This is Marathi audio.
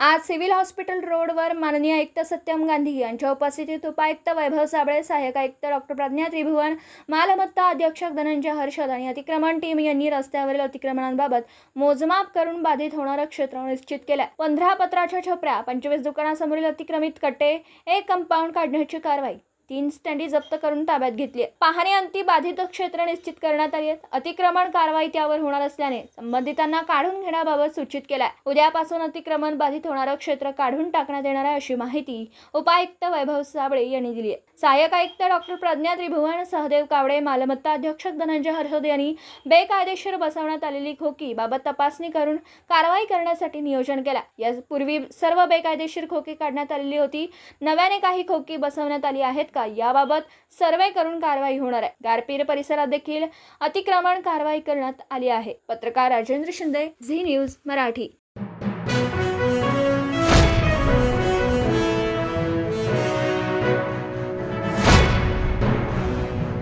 आज सिव्हिल हॉस्पिटल रोडवर माननीय आयुक्त सत्यम गांधी यांच्या उपस्थितीत उपायुक्त वैभव साबळे सहाय्यक आयुक्त डॉक्टर प्रज्ञा त्रिभुवन मालमत्ता अधीक्षक धनंजय हर्षद आणि अतिक्रमण टीम यांनी रस्त्यावरील अतिक्रमणांबाबत मोजमाप करून बाधित होणारं क्षेत्र निश्चित केलं. पंधरा पत्राच्या छपऱ्या पंचवीस दुकानासमोरील अतिक्रमित कट्टे एक कंपाऊंड काढण्याची कारवाई तीन स्टँडी जप्त करून ताब्यात घेतली आहे. पाहणी अंती बाधित क्षेत्र निश्चित करण्यात आली आहेत. अतिक्रमण कारवाई त्यावर होणार असल्याने संबंधितांना काढून घेण्याबाबत सूचित केलाय. उद्यापासून अतिक्रमण बाधित होणारं क्षेत्र काढून टाकण्यात येणार आहे अशी माहिती उपायुक्त वैभव साबळे यांनी दिली आहे. सहाय्यक आयुक्त डॉक्टर प्रज्ञा त्रिभुवन सहदेव कावडे मालमत्ता अधीक्षक धनंजय हर्षद यांनी बेकायदेशीर बसवण्यात आलेली खोकी बाबत तपासणी करून कारवाई करण्यासाठी नियोजन केला यापूर्वी सर्व बेकायदेशीर खोकी काढण्यात आलेली होती. नव्याने काही खोकी बसवण्यात आली आहेत का का याबाबत सर्वे करून कारवाई होणार आहे. गारपीर परिसरात देखील अतिक्रमण कारवाई करण्यात आली आहे. पत्रकार राजेंद्र शिंदे झी न्यूज मराठी.